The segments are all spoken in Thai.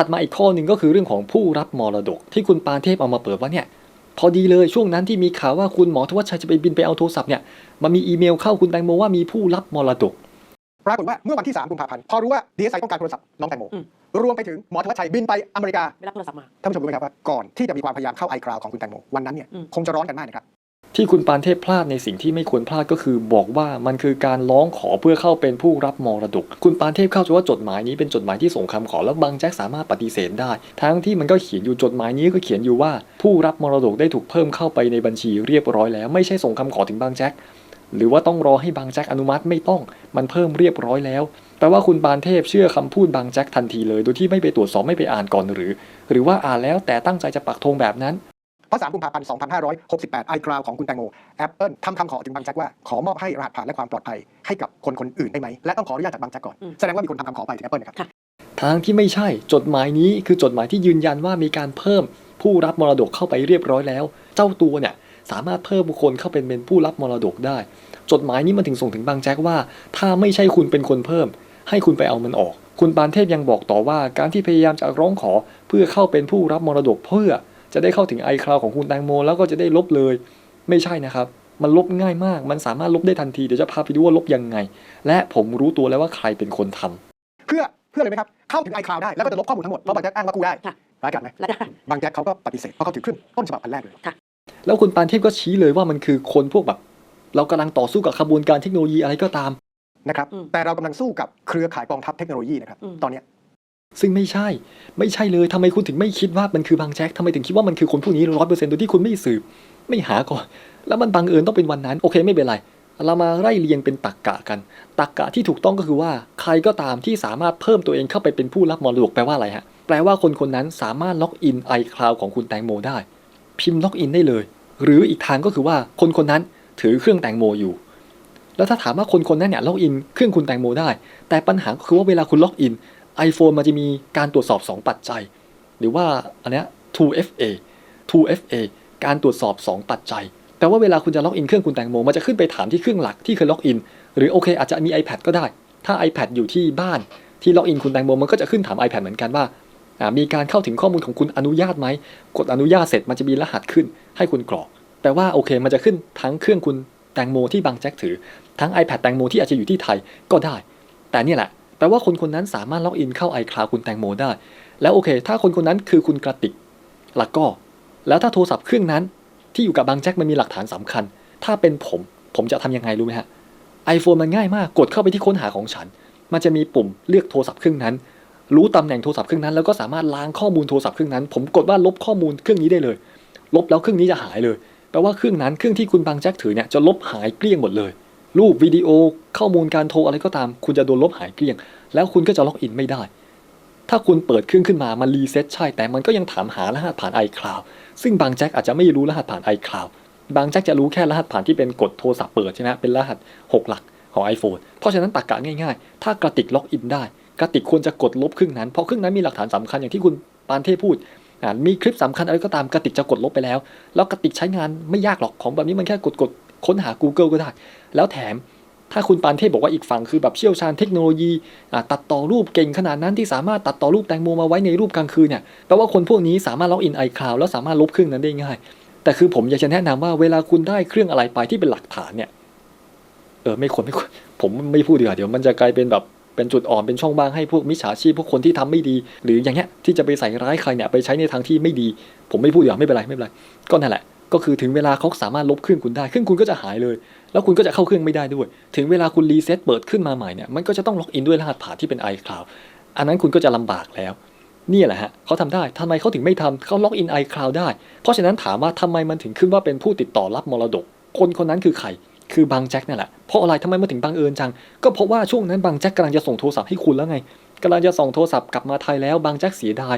ถัดมาอีกข้อหนึ่งก็คือเรื่องของผู้รับมรดก ที่คุณปานเทพเอามาเปิดว่าเนี่ยพอดีเลยช่วงนั้นที่มีข่าวว่าคุณหมอทวัชชัยจะไปบินไปเอาโทรศัพท์เนี่ยมันมีอีเมลเข้าคุณแตงโมว่ามีผู้รับมรดก ปรากฏว่าเมื่อวันที่ 3 กุมภาพันธ์พอรู้ว่าดีเอสไอต้องการโทรศัพท์น้องแตงโมอืม รวมไปถึงหมอธวัชชัยบินไปอเมริกาไม่รับโทรศัพท์มา ท่านผู้ชมรู้ไหมครับว่าก่อนที่จะมีความพยายามเข้าไอคลาวของคุณแตงโมวันนั้นเนี่ยอืม คงจะร้อนกันมากนะครับ ที่คุณปานเทพพลาดในสิ่งที่ไม่ควรพลาดก็คือบอกว่ามันคือการร้องขอเพื่อเข้าเป็นผู้รับมรดก คุณปานเทพเข้าใจว่าจดหมายนี้เป็นจดหมายที่ส่งคำขอแล้วบางแจ็คสามารถปฏิเสธได้ ทั้งที่มันก็เขียนอยู่จดหมายนี้ก็เขียนอยู่ว่า ผู้รับมรดกได้ถูกเพิ่มเข้าไปในบัญชีเรียบร้อยแล้ว ไม่ใช่ส่งคำขอถึงบางแจ็คหรือว่าต้องรอให้บางแจ็คอนุมัติไม่ต้องมันเพิ่มเรียบร้อยแล้วแปลว่าคุณปานเทพเชื่อคำพูดบางแจ็คทันทีเลย โดยที่ไม่ไปตรวจสอบไม่ไปอ่านก่อนหรือ หรือว่าอ่านแล้วแต่ตั้งใจจะปักธงแบบนั้น เพราะ3กุมภาพันธ์ 2568 iCloud ของคุณแตงโม Apple ทำคำขอถึงบางแจ็คว่าขอมอบให้รหัสผ่านและความปลอดภัยให้กับคนคนอื่นได้ไหม และต้องขออนุญาตจากบางแจ็คก่อนอืมแสดงว่ามีคนทำคำขอไปถึง Apple นะครับทางที่ไม่ใช่จดหมายนี้คือจดหมายที่ยืนยันว่ามีการเพิ่มผู้รับมรดกเข้าไปเรียบร้อยแล้ว เจ้าตัวเนี่ยสามารถเพิ่มบุคคลเข้าเป็นเป็นผู้รับมรดกได้ จดหมายนี้มันถึงส่งถึงบางแจ็คว่า ถ้าไม่ใช่คุณเป็นคนเพิ่ม ให้คุณไปเอามันออก คุณปานเทพยังบอกต่อว่า การที่พยายามจะร้องขอเพื่อเข้าเป็นผู้รับมรดกเพื่อ จะได้เข้าถึงไอคลาวของคุณแตงโม แล้วก็จะได้ลบเลย ไม่ใช่นะครับ มันลบง่ายมาก มันสามารถลบได้ทันทีเดี๋ยวจะพาไปดูว่าลบยังไง และผมรู้ตัวแล้วว่าใครเป็นคนทำเพื่อเพื่ออะไรไหมครับ เข้าถึง iCloud ได้แล้วก็จะลบข้อมูลทั้งหมดเพราะบางแจ็คอ้างว่ากู้ได้ค่ะร้ายกาจไหมแล้วได้บางแจ็คเขาก็ปฏิเสธเพราะเขาถือขึ้นต้นฉบับอันแรกเลยแล้วคุณปานเทพก็ชี้เลยว่ามันคือคนพวกแบบ เรากำลังต่อสู้กับขบวนการเทคโนโลยีอะไรก็ตามนะครับอืมแต่เรากำลังสู้กับเครือข่ายกองทัพเทคโนโลยีนะครับอืมตอนเนี้ย ซึ่งไม่ใช่ ไม่ใช่เลยทำไมคุณถึงไม่คิดว่ามันคือบางแจ็คทำไมถึงคิดว่ามันคือคนพวกนี้ร้อยเปอร์เซ็นต์โดยที่คุณไม่สืบ ไม่หาก่อน แล้วมันบังเอิญต้องเป็นวันนั้น โอเคไม่เป็นไร เรามาไล่เรียงเป็นตักกะกัน ตักกะที่ถูกต้องก็คือว่าใครก็ตามที่สามารถเพิ่มตัวเองเข้าไปเป็นผู้รับมรดกแปลว่าอะไรฮะ แปลว่าคนคนนั้นสามารถล็อกอิน iCloud ของคุณแตงโมได้ พิมพ์ล็อกอินได้เลย หรืออีกทางก็คือว่าคนคนนั้นถือเครื่องแตงโมอยู่ แล้วถ้าถามว่าคนคนนั้นเนี่ยล็อกอินเครื่องคุณแตงโมได้ แต่ปัญหาก็คือว่าเวลาคุณล็อกอิน iPhone มันจะมีการตรวจสอบ 2 ปัจจัย หรือว่าอันเนี้ย 2FA 2FA การตรวจสอบ 2 ปัจจัยแปลว่าเวลาคุณจะล็อกอินเครื่องคุณแตงโม มันจะขึ้นไปถามที่เครื่องหลักที่เคยล็อกอิน หรือโอเค อาจจะมี iPad ก็ได้ ถ้า iPad อยู่ที่บ้านที่ล็อกอินคุณแตงโมมันก็จะขึ้นถาม iPad เหมือนกันว่า มีการเข้าถึงข้อมูลของคุณอนุญาตไหม กดอนุญาตเสร็จมันจะมีรหัสขึ้นให้คุณกรอกแปลว่าโอเค มันจะขึ้นทั้งเครื่องคุณแตงโมที่บางแจ็คถือ ทั้ง iPad แตงโมที่อาจจะอยู่ที่ไทยก็ได้ แต่เนี่ยแหละ แปลว่าคนคนนั้นสามารถล็อกอินเข้า iCloud คุณแตงโมได้ แล้วโอเค ถ้าคนคนนั้นคือคุณกระติกแล้วก็ แล้วถ้าโทรศัพท์เครื่องนั้น ที่อยู่กับบางแจ็คมันมีหลักฐานสำคัญ ถ้าเป็นผม ผมจะทำยังไงรู้ไหมฮะ iPhone มันง่ายมากกดเข้าไปที่ค้นหาของฉัน มันจะมีปุ่มเลือกโทรศัพท์เครื่องนั้น รู้ตำแหน่งโทรศัพท์เครื่องนั้น แล้วก็สามารถล้างข้อมูลโทรศัพท์เครื่องนั้น ผมกดว่าลบข้อมูลเครื่องนี้ได้เลย ลบแล้วเครื่องนี้จะหายเลยแปลว่าเครื่องนั้นเครื่องที่คุณบางแจ็คถือเนี่ยจะลบหายเกลี้ยงหมดเลย รูปวิดีโอข้อมูลการโทรอะไรก็ตาม คุณจะโดนลบหายเกลี้ยง แล้วคุณก็จะล็อกอินไม่ได้ ถ้าคุณเปิดเครื่องขึ้นมา มันรีเซ็ตใช่ แต่มันก็ยังถามหารหัสผ่าน iCloud ซึ่งบางแจ็คอาจจะไม่รู้รหัสผ่าน iCloud บางแจ็คจะรู้แค่รหัสผ่านที่เป็นกดโทรศัพท์เปิดใช่ไหมเป็นรหัส 6 หลักของ iPhone เพราะฉะนั้นตรกกะง่ายๆ ถ้ากระติกล็อกอินได้กระติกควรจะกดลบเครื่องนั้น เพราะเครื่องนั้นมีหลักฐานสำคัญอย่างที่คุณปานเทพพูดมีคลิปสำคัญอะไรก็ตามกระติกจะกดลบไปแล้ว แล้วกระติกใช้งานไม่ยากหรอกของแบบนี้มันแค่กดกด ค้นหา Google ก็ได้ แล้วแถมถ้าคุณปานเทพบอกว่าอีกฝั่งคือแบบเชี่ยวชาญเทคโนโลยีตัดต่อรูปเก่งขนาดนั้นที่สามารถตัดต่อรูปแตงโมมาไว้ในรูปกลางคืนเนี่ยแปลว่าคนพวกนี้สามารถล็อกอิน iCloud แล้วสามารถลบเครื่องนั้นได้ง่าย แต่คือผมอยากจะแนะนำว่าเวลาคุณได้เครื่องอะไรไปที่เป็นหลักฐานเนี่ยเออไม่ควรไม่ควรผมไม่พูดดีกว่าเดี๋ยวมันจะกลายเป็นแบบเป็นจุดอ่อนเป็นช่องว่างให้พวกมิจฉาชีพพวกคนที่ทำไม่ดี หรืออย่างเงี้ยที่จะไปใส่ร้ายใครเนี่ยไปใช้ในทางที่ไม่ดี ผมไม่พูดดีกว่าไม่เป็นไรไม่เป็นไรก็นั่นแหละ ก็คือถึงเวลาเขาสามารถลบเครื่องคุณได้เครื่องคุณก็จะหายเลย แล้วคุณก็จะเข้าเครื่องไม่ได้ด้วย ถึงเวลาคุณรีเซ็ตเปิดขึ้นมาใหม่เนี่ยมันก็จะต้องล็อกอินด้วยรหัสผ่านที่เป็น iCloud อันนั้นคุณก็จะลำบากแล้วนี่แหละฮะเขาทำได้ทำไมเขาถึงไม่ทำเขาล็อกอิน iCloud ได้ เพราะฉะนั้นถามว่าทำไมมันถึงขึ้นว่าเป็นผู้ติดต่อรับมรดก คนคนนั้นคือใครคือบางแจ็คนั่นแหละ เพราะอะไรทำไมมาถึงบังเอิญจัง ก็เพราะว่าช่วงนั้นบางแจ็คกำลังจะส่งโทรศัพท์ให้คุณแล้วไงกำลังจะส่งโทรศัพท์กลับมาไทยแล้วบางแจ็คเสียดาย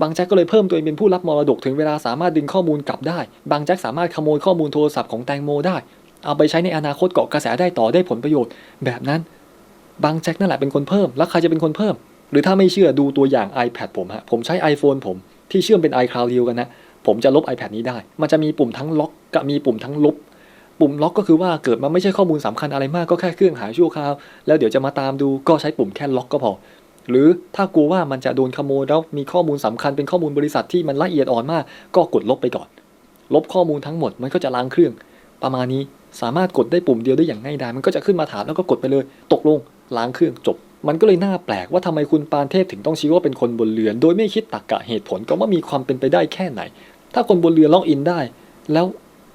บางแจ็คก็เลยเพิ่มตัวเองเป็นผู้รับมรดกถึงเวลาสามารถดึงข้อมูลกลับได้ บางแจ็คสามารถขโมยข้อมูลโทรศัพท์ของแตงโมได้ เอาไปใช้ในอนาคตเกาะกระแสได้ต่อได้ผลประโยชน์ แบบนั้น บางแจ็คนั่นแหละเป็นคนเพิ่ม แล้วใครจะเป็นคนเพิ่ม หรือถ้าไม่เชื่อดูตัวอย่าง iPad ผมฮะ ผมใช้ iPhone ผมที่เชื่อมเป็น iCloud เดียวกันนะ ผมจะลบ iPad นี้ได้ มันจะมีปุ่มทั้งล็อกกับมีปุ่มทั้งลบ ปุ่มล็อกก็คือว่าเกิดมาไม่ใช่ข้อมูลสำคัญอะไรมากก็แค่เครื่องหายชั่วคราว แล้วเดี๋ยวจะมาตามดูก็ใช้ปุ่มแค่ล็อกก็พอ หรือถ้ากลัวว่ามันจะโดนขโมยแล้วมีข้อมูลสำคัญเป็นข้อมูลบริษัทที่มันละเอียดอ่อนมาก ก็กดลบไปก่อน ลบข้อมูลทั้งหมดมันก็จะล้างเครื่อง ประมาณนี้สามารถกดได้ปุ่มเดียวได้อย่างง่ายดายมันก็จะขึ้นมาถามแล้วก็กดไปเลย ตกลงล้างเครื่องจบ มันก็เลยน่าแปลกว่าทำไมคุณปานเทพถึงต้องชี้ว่าเป็นคนบนเรือน โดยไม่คิดตรรกกะเหตุผลก็ว่ามีความเป็นไปได้แค่ไหน ถ้าคนบนเรือล็อกอินได้ แล้ว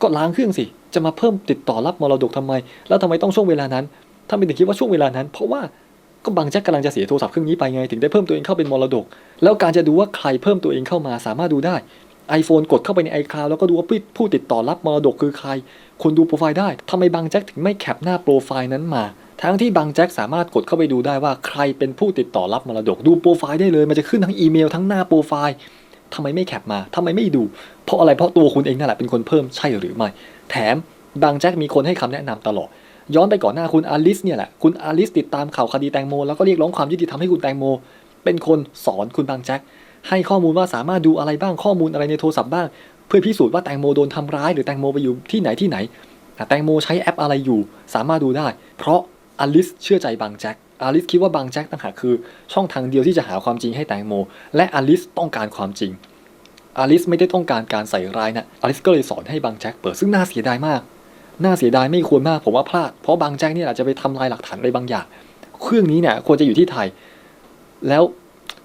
ก็ล้างเครื่องสิ จะมาเพิ่มติดต่อรับมรดกทำไม แล้วทำไมต้องช่วงเวลานั้นถ้าเป็นถึงคิดว่าช่วงเวลานั้น เพราะว่า ก็บางแจ็คกำลังจะเสียโทรศัพท์เครื่องนี้ไปไง ถึงได้เพิ่มตัวเองเข้าเป็นมรดก แล้วการจะดูว่าใครเพิ่มตัวเองเข้ามาสามารถดูได้ iPhone กดเข้าไปใน iCloud แล้วก็ดูว่าผู้ติดต่อรับมรดกคือใคร คนดูโปรไฟล์ได้ทำไมบางแจ็คถึงไม่แคปหน้าโปรไฟล์นั้นมา ทั้งที่บางแจ็คสามารถกดเข้าไปดูได้ว่าใครเป็นผู้ติดต่อรับมรดก ดูโปรไฟล์ได้เลย มันจะขึ้นทั้งอีเมลทั้งหน้าโปรไฟล์ทำไมไม่แคปมาทำไมไม่ดู เพราะอะไรเพราะตัวคุณเองนั่นแหละเป็นคนเพิ่มใช่หรือไม่ แถมบางแจ็คมีคนให้คำแนะนำตลอด ย้อนไปก่อนหน้าคุณอาลิสเนี่ยแหละ คุณอาลิสติดตามข่าวคดีแตงโม แล้วก็เรียกร้องความยุติธรรมให้คุณแตงโม เป็นคนสอนคุณบางแจ็คให้ข้อมูลว่าสามารถดูอะไรบ้างข้อมูลอะไรในโทรศัพท์บ้าง เพื่อพิสูจน์ว่าแตงโมโดนทำร้ายหรือแตงโมไปอยู่ที่ไหนที่ไหนแตงโมใช้แอปอะไรอยู่ สามารถดูได้ เพราะอลิสเชื่อใจบางแจ็คอลิสคิดว่าบางแจ็คต่างหากคือ ช่องทางเดียวที่จะหาความจริงให้แตงโม และอลิสต้องการความจริงอลิสไม่ได้ต้องการการใส่ร้ายนะอลิสก็เลยสอนให้บางแจ็คเปิดซึ่งน่าเสียดายมาก น่าเสียดายไม่ควรมากผมว่าพลาด เพราะบางแจ็คเนี่ยอาจจะไปทำลายหลักฐานอะไรบางอย่าง เครื่องนี้เนี่ยควรจะอยู่ที่ไทย แล้ว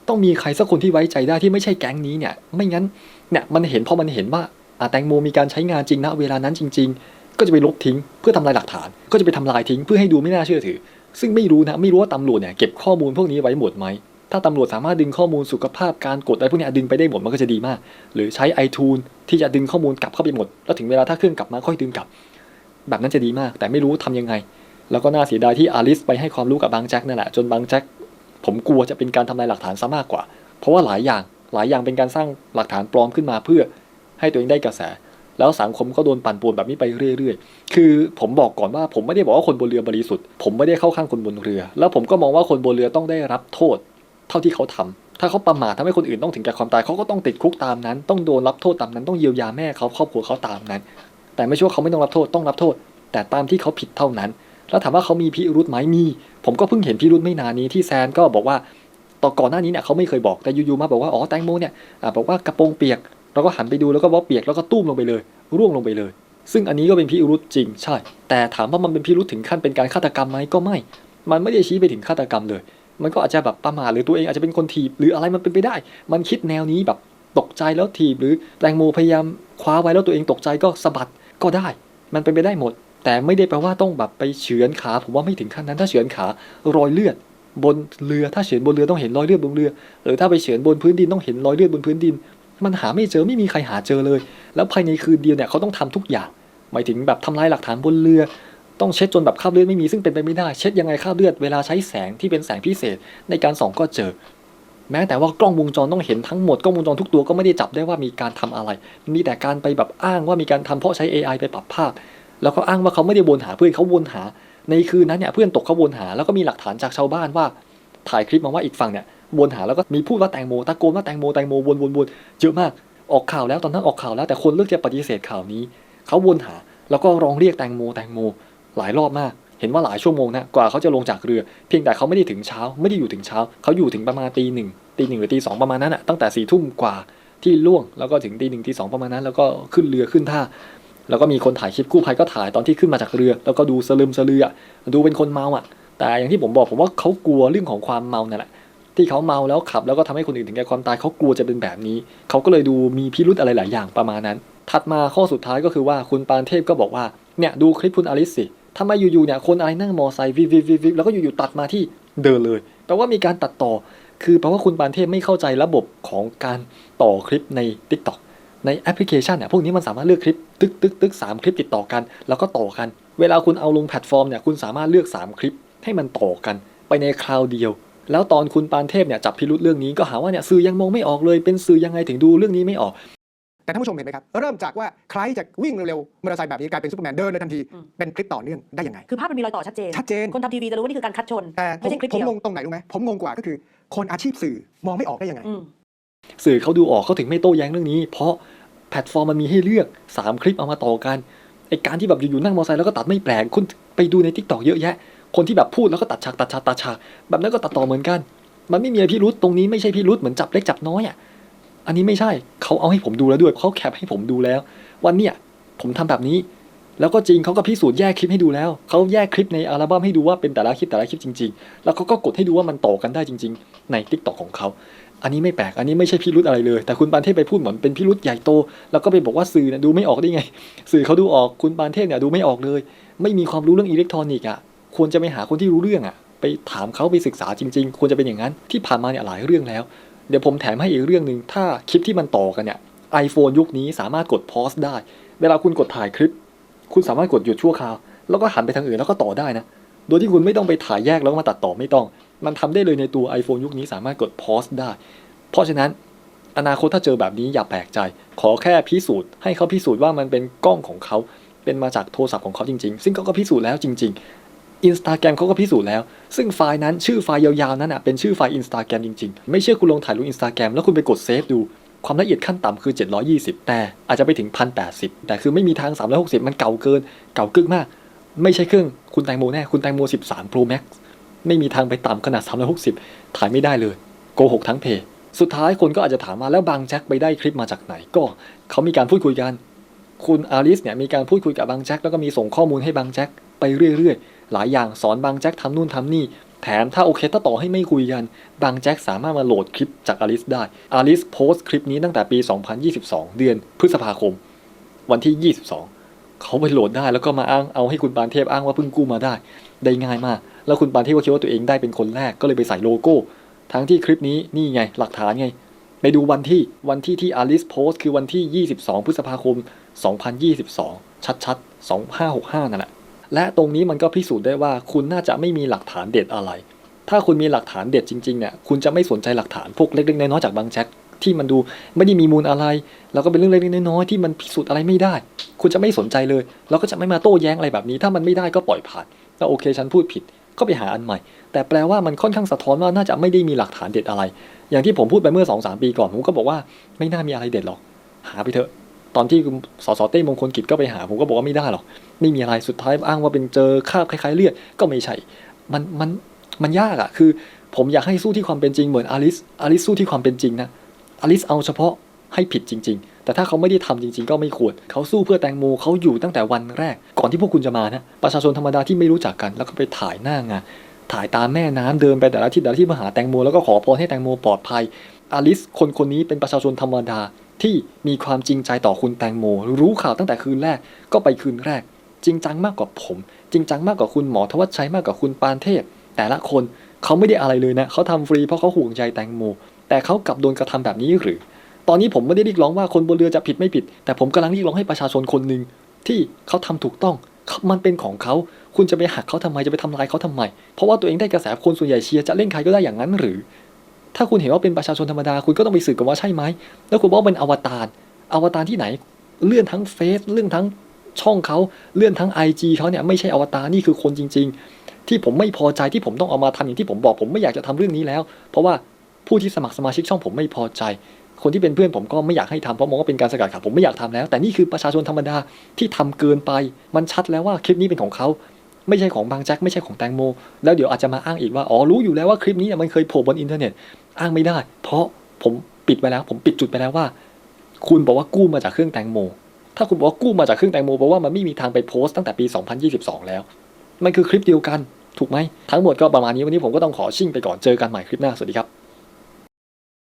ต้องมีใครสักคนที่ไว้ใจได้ที่ไม่ใช่แก๊งนี้เนี่ย ไม่งั้นเนี่ยมันเห็นพอมันเห็นว่าอะแตงโมมีการใช้งานจริงนะเวลานั้นจริง ๆ ก็จะไปลบทิ้ง เพื่อทำลายหลักฐาน ก็จะไปทำลายทิ้ง เพื่อให้ดูไม่น่าเชื่อถือ ซึ่งไม่รู้นะไม่รู้ว่าตำรวจเนี่ยเก็บข้อมูลพวกนี้ไว้หมดไหมถ้าตำรวจสามารถดึงข้อมูลสุขภาพการกดอะไรพวกนี้ดึงไปได้หมดมันก็จะดีมาก หรือใช้ iTunes ที่จะดึงข้อมูลกลับเข้าไปหมด แล้วถึงเวลาถ้าเครื่องกลับมาค่อยดึงกลับ แบบนั้นจะดีมาก แต่ไม่รู้ทำยังไง แล้วก็น่าเสียดายที่อาริสไปให้ความรู้กับบางแจ็คนั่นแหละจนบางแจ็คผมกลัวจะเป็นการทำลายหลักฐานซะมากกว่า เพราะว่าหลายอย่างหลายอย่างเป็นการสร้างหลักฐานปลอมขึ้นมาเพื่อให้ตัวเองได้กระแส แล้วสังคมก็โดนปั่นป่วนแบบนี้ไปเรื่อยๆ คือผมบอกก่อนว่าผมไม่ได้บอกว่าคนบนเรือบริสุทธิ์ ผมไม่ได้เข้าข้างคนบนเรือ แล้วผมก็มองว่าคนบนเรือต้องได้รับโทษ เท่าที่เขาทำถ้าเขาประมาททำให้คนอื่นต้องถึงแก่ความตายเขาก็ต้องติดคุกตามนั้น ต้องโดนรับโทษตามนั้น ต้องเยียวยาแม่เขาครอบครัวเขาตามนั้น แต่ไม่ใช่ว่าเขาไม่ต้องรับโทษต้องรับโทษ แต่ตามที่เขาผิดเท่านั้น แล้วถามว่าเขามีพิรุธไหมมี ผมก็เพิ่งเห็นพิรุธไม่นานนี้ที่แซนก็บอกว่าต่อก่อนหน้านี้เนี่ยเขาไม่เคยบอกแต่อยู่ๆมาบอกว่าอ๋อแตงโมเนี่ยอบอกว่ากระโปรงเปียกเราก็หันไปดูแล้วก็ว่าเปียกแล้วก็ตุ้มลงไปเลย ร่วงลงไปเลย ซึ่งอันนี้ก็เป็นพิรุธจริงใช่ แต่ถามว่ามันเป็นพิรุธถึงขั้นเป็นการฆาตกรรมไหมก็ไม่ มันไม่ได้ชี้ไปถึงฆาตกรรมเลย มันก็อาจจะแบบประมาทหรือตัวเองอาจจะเป็นคนถีบหรืออะไรมันเป็นไปได้ มันคิดแนวนี้แบบ ตกใจแล้วถีบหรือแตงโมพยายามคว้าไว้แล้วตัวเองตกใจก็สะบัดก็ได้ มันเป็นไปได้หมด แต่ไม่ได้แปลว่าต้องแบบไปเฉือนขา ผมว่าไม่ถึงขั้นนั้นถ้าเฉือนขารอยเลือด บนเรือถ้าเฉือนบนเรือต้องเห็นรอยเลือดบนเรือ หรือถ้าไปเฉือนบนพื้นดินต้องเห็นรอยเลือดบนพื้นดิน มันหาไม่เจอไม่มีใครหาเจอเลย แล้วภายในคืนเดียวเนี่ยเขาต้องทำทุกอย่าง หมายถึงแบบทำลายหลักฐานบนเรือต้องเช็ดจนแบบคราบเลือดไม่มีซึ่งเป็นไปไม่ได้ เช็ดยังไงคราบเลือดเวลาใช้แสงที่เป็นแสงพิเศษในการส่องก็เจอ แม้แต่ว่ากล้องวงจรต้องเห็นทั้งหมดกล้องวงจรทุกตัวก็ไม่ได้จับได้ว่ามีการทำอะไร มีแต่การไปแบบอ้างว่ามีการทำเพราะใช้ AI ไปปรับภาพ แล้วก็อ้างว่าเขาไม่ได้วนหาเพื่อนเขาวนหา ในคืนนั้นเนี่ยเพื่อนตกเขาวนหา แล้วก็มีหลักฐานจากชาวบ้านว่า ถ่ายคลิปมาว่าอีกฝั่งเนี่ยวนหาแล้วก็มีพูดว่าแตงโมตะโกนว่าแตงโมแตงโมวนวนวนเยอะมากออกข่าวแล้วตอนนั้นออกข่าวแล้วแต่คนเลือกจะปฏิเสธข่าวนี้เขาวนหา แล้วก็ร้องเรียกแตงโมแตงโมหลายรอบมาก เห็นว่าหลายชั่วโมงนะกว่าเขาจะลงจากเรือ เพียงแต่เขาไม่ได้ถึงเช้า ไม่ได้อยู่ถึงเช้า เขาอยู่ถึงประมาณตีหนึ่งตีหนึ่งหรือตีสองประมาณนั้นอะตั้งแต่สี่ทุ่มกว่าที่ล่วงแล้วก็ถึงตีหนึ่งตีสองประมาณนั้น แล้วก็ขึ้นเรือขึ้นท่า แล้วก็มีคนถ่ายคลิปกู้ภัยก็ถ่ายตอนที่ขึ้นมาจากเรือ แล้วก็ดูสลึมสลือดูเป็นคนเมาอะ แต่อย่างที่ผมบอกผมว่าเขากลัวเรื่องของความเมานั่นแหละที่เขาเมาแล้วขับแล้วก็ทำให้คนอื่นถึงแก่ความตายเขากลัวจะเป็นแบบนี้ เขาก็เลยดูมีพิรุธอะไรหลายอย่างประมาณนั้น ถัดมาข้อสุดท้ายก็คือว่าคุณปานเทพก็บอกว่าเนี่ยดูคลิปคุณอลิสสิ ทำไมอยู่ๆเนี่ยคนอะไรนั่งมอไซค์วิววิววิวแล้วก็อยู่ๆตัดมาที่เดินเลยแปลว่ามีการตัดต่อ คือแปลว่าคุณปานเทพไม่เข้าใจระบบของการต่อคลิปใน t ิ k t o k ในแอปพลิเคชันเนี่ยพวกนี้มันสามารถเลือกคลิปตึกตึกตึกสามคลิปติดต่อกัน แล้วก็ต่อกัน เวลาคุณเอาลงแพลตฟอร์มเนี่ยคุณสามารถเลือก 3 คลิปให้มันต่อกัน ไปในคราวเดียว แล้วตอนคุณปานเทพเนี่ยจับพิรุธเรื่องนี้ก็หาว่าเนี่ยสื่อยังมองไม่ออกเลยเป็นสื่อยังไงถึงดูเรื่องนี้ไม่ออก แต่ท่านผู้ชมเห็นไหมครับ เริ่มจากว่าใครจะวิ่งเร็วๆมอเตอร์ไซค์แบบนี้กลายเป็นซูเปอร์แมนเดินเลยทันที อืม เป็นคลิปต่อเนื่องได้ยังไง คือภาพมันมีรอยต่อชัดเจน ชัดเจน คนทำทีวีจะรู้ว่านี่คือการคัดชน แต่ผไม่มใช่คลิปผมเดียวงงตรงไหนรู้ไหมผมงงกว่าก็คือ คนอาชีพสื่อมองไม่ออกได้ยังไง อืม สื่อเขาดูออกเขาถึงไม่โต้แย้งเรื่องนี้ เพราะแพลตฟอร์มมันมีให้เลือก 3 คลิปเอามาต่อกันไอการที่แบบอยู่ๆนั่งมอเตอร์ไซค์แล้วก็ตัดไม่แปลกคุณไปดูในทิกตอกเยอะแยะ คนที่แบบพูดแล้วก็ตัดฉากตัดฉากตัดฉากแบบนั้นก็ตัดต่อเหมือนกัน มันไม่มีอะไรพิรุษตรงนี้ไม่ใช่พิรุษเหมือนจับเล็กจับน้อยอะ อันนี้ไม่ใช่เขาเอาให้ผมดูแล้วด้วยเขาแคปให้ผมดูแล้ว วันเนี้ยผมทำแบบนี้ แล้วก็จริงเขาก็พิสูจน์แยกคลิปให้ดูแล้วเขาแยกคลิปในอัลบั้มให้ดูว่าเป็นแต่ละคลิปแต่ละคลิปจริง ๆ แล้วเขาก็กดให้ดูว่ามันต่อกันได้จริง ๆ ในทิกตอกของเขาอันนี้ไม่แปลก อันนี้ไม่ใช่พิรุธอะไรเลย แต่คุณปานเทพไปพูดเหมือนเป็นพิรุธใหญ่โต แล้วก็ไปบอกว่าสื่อเนี่ยดูไม่ออกได้ไง สื่อเขาดูออก คุณปานเทพเนี่ยดูไม่ออกเลย ไม่มีความรู้เรื่องอิเล็กทรอนิกส์อะ ควรจะไปหาคนที่รู้เรื่องอะ ไปถามเขาไปศึกษาจริง ๆ ควรจะเป็นอย่างนั้น ที่ผ่านมาเนี่ยหลายเรื่องแล้ว เดี๋ยวผมแถมให้อีกเรื่องหนึ่งถ้าคลิปที่มันต่อกันเนี่ย iPhone ยุคนี้สามารถกดพอสได้ เวลาคุณกดถ่ายคลิป คุณสามารถกดหยุดชั่วคราว แล้วก็หันไปทางอื่นแล้วก็ต่อได้นะ โดยที่คุณไม่ต้องไปถ่ายแยกแล้วมาตัดต่อไม่ต้อง มันทำได้เลยในตัว iPhone ยุคนี้สามารถกดพอสได้ เพราะฉะนั้นอนาคตถ้าเจอแบบนี้อย่าแปลกใจ ขอแค่พิสูจน์ให้เขาพิสูจน์ว่ามันเป็นกล้องของเขา เป็นมาจากโทรศัพท์ของเขาจริง ๆ ซึ่งเขาก็พิสูจน์แล้วจริง ๆ อินสตาแกรมเขาก็พิสูจน์แล้ว ซึ่งไฟล์นั้นชื่อไฟล์ยาวๆนั้นอะเป็นชื่อไฟล์อินสตาแกรมจริงๆ ไม่เชื่อคุณลองถ่ายลงอินสตาแกรมแล้วคุณไปกดเซฟดูความละเอียดขั้นต่ำคือ 720 แต่อาจจะไปถึง 1080 แต่คือไม่มีทาง 360 มันเก่าเกิน เก่ากึกมาก ไม่ใช่เครื่องคุณแตงโมแน่ คุณแตงโม 13 Pro Max ไม่มีทางไปต่ำขนาด 360 ถ่ายไม่ได้เลย โกหกทั้งเพจสุดท้ายคนก็อาจจะถามมาแล้วบางแจ็คไปได้คลิปมาจากไหน ก็เขามีการพูดคุยกัน คุณอาริสเนี่ยมีการพูดคุยกับบางแจ็คแล้วก็มีส่งข้อมูลให้บางแจ็คไปเรื่อยๆ หลายอย่างสอนบางแจ็คทำนู่นทำนี่ แถมถ้าโอเคถ้าต่อให้ไม่คุยกัน บางแจ็คสามารถมาโหลดคลิปจากอาริสได้อาริสโพสต์คลิปนี้ตั้งแต่ปี 2022 เดือนพฤษภาคม วันที่ 22 เขาไปโหลดได้แล้วก็มาอ้างเอาให้คุณปานเทพอ้างว่าเพิ่งกู้มาได้ ได้ง่ายมาก แล้วคุณปานเทพก็คิดว่าตัวเองได้เป็นคนแรกก็เลยไปใส่โลโก้ ทั้งที่คลิปนี้นี่ไงหลักฐานไงไปดูวันที่วันที่ที่อาริสโพสคือวันที่ 22 พฤษภาคม 2022 ชัดๆ 2565 นั่นแหละ และตรงนี้มันก็พิสูจน์ได้ว่าคุณน่าจะไม่มีหลักฐานเด็ดอะไร ถ้าคุณมีหลักฐานเด็ดจริงๆเนี่ยคุณจะไม่สนใจหลักฐานพวกเล็กๆน้อยๆจากบางแจ็คที่มันดูไม่ได้มีมูลอะไร แล้วก็เป็นเรื่องเล็กๆน้อยๆที่มันพิสูจน์อะไรไม่ได้ คุณจะไม่สนใจเลย แล้วก็จะไม่มาโต้แย้งอะไรแบบนี้ ถ้ามันไม่ได้ก็ปล่อยผ่านแล้วโอเคฉันพูดผิดก็ไปหาอันใหม่ แต่แปลว่ามันค่อนข้างสะท้อนว่าน่าจะไม่ได้มีหลักฐานเด็ดอะไร อย่างที่ผมพูดไปเมื่อ2อสปีก่อนผมก็บอกว่าไม่น่ามีอะไรเด็ดหรอก หาไปเถอะ ตอนที่สสเต้มงคลกิจก็ไปหา ผมก็บอกว่าไม่ได้หรอกไม่มีอะไรสุดท้ายอ้างว่าเป็นเจอคราบคล้ายๆเลือดก็ไม่ใช่มันมันมันยากอะคือ ผมอยากให้สู้ที่ความเป็นจริงเหมือนอลิสอลิสสู้ที่ความเป็นจริงนะอลิสเอาเฉพาะให้ผิดจริง ๆ แต่ถ้าเขาไม่ได้ทำจริง ๆ ก็ไม่ควร เขาสู้เพื่อแตงโมเขาอยู่ตั้งแต่วันแรก ก่อนที่พวกคุณจะมานะ ประชาชนธรรมดาที่ไม่รู้จักกัน แล้วก็ไปถ่ายหน้างานถ่ายตามแม่น้ำเดินไปแต่ละที่แต่ละที่มาหาแตงโมแล้วก็ขอพรให้แตงโมปลอดภัยอลิสคนคนนี้เป็นประชาชนธรรมดา ที่มีความจริงใจต่อคุณแตงโม รู้ข่าวตั้งแต่คืนแรกก็ไปคืนแรก จริงจังมากกว่าผม จริงจังมากกว่าคุณหมอทวัชชัยมากกว่าคุณปานเทพ แต่ละคนเขาไม่ได้อะไรเลยนะเขาทำฟรีเพราะเขาห่วงใจแตงโม แต่เขากลับโดนกระทำแบบนี้หรือ ตอนนี้ผมไม่ได้เรียกร้องว่าคนบนเรือจะผิดไม่ผิด แต่ผมกำลังเรียกร้องให้ประชาชนคนหนึ่งที่เขาทำถูกต้องมันเป็นของเขา คุณจะไปหักเขาทำไม จะไปทำลายเขาทำไม เพราะว่าตัวเองได้กระแสคนส่วนใหญ่เชียร์จะเล่นใครก็ได้อย่างนั้นหรือ ถ้าคุณเห็นว่าเป็นประชาชนธรรมดา คุณก็ต้องไปสืบกันว่าใช่ไหม แล้วคุณบอกว่าเป็นอวตารอวตารที่ไหน เลื่อนทั้งเฟซเลื่อนทั้งช่องเขาเลื่อนทั้ง IG เขาเนี่ยไม่ใช่อวตารนี่คือคนจริง ๆ ที่ผมไม่พอใจที่ผมต้องเอามาทำอย่างที่ผมบอกผมไม่อยากจะทำเรื่องนี้แล้ว เพราะว่าผู้ที่สมัครสมาชิกช่องผมไม่พอใจ คนที่เป็นเพื่อนผมก็ไม่อยากให้ทำเพราะมองว่าเป็นการสกัดขาดผมไม่อยากทำแล้ว แต่นี่คือประชาชนธรรมดาที่ทำเกินไป มันชัดแล้วว่าคลิปนี้เป็นของเขา ไม่ใช่ของบางแจ็คไม่ใช่ของแตงโม แล้วเดี๋ยวอาจจะมาอ้างอีกว่า อ๋อ รู้อยู่แล้วว่าคลิปนี้มันเคยโผล่บนอินเทอร์เน็ต อ้างไม่ได้ เพราะผมปิดไปแล้ว ผมปิดจุดไปแล้วว่า คุณบอกว่ากู้มาจากเครื่องแตงโม ถ้าคุณบอกว่ากู้มาจากเครื่องแตงโมแปลว่ามันไม่มีทางไปโพสต์ตั้งแต่ปี 2022 แล้ว มันคือคลิปเดียวกัน ถูกไหม ทั้งหมดก็ประมาณนี้วันนี้ผมก็ต้องขอชิ่งไปก่อน เจอกันใหม่คลิปหน้า สวัสดีครับ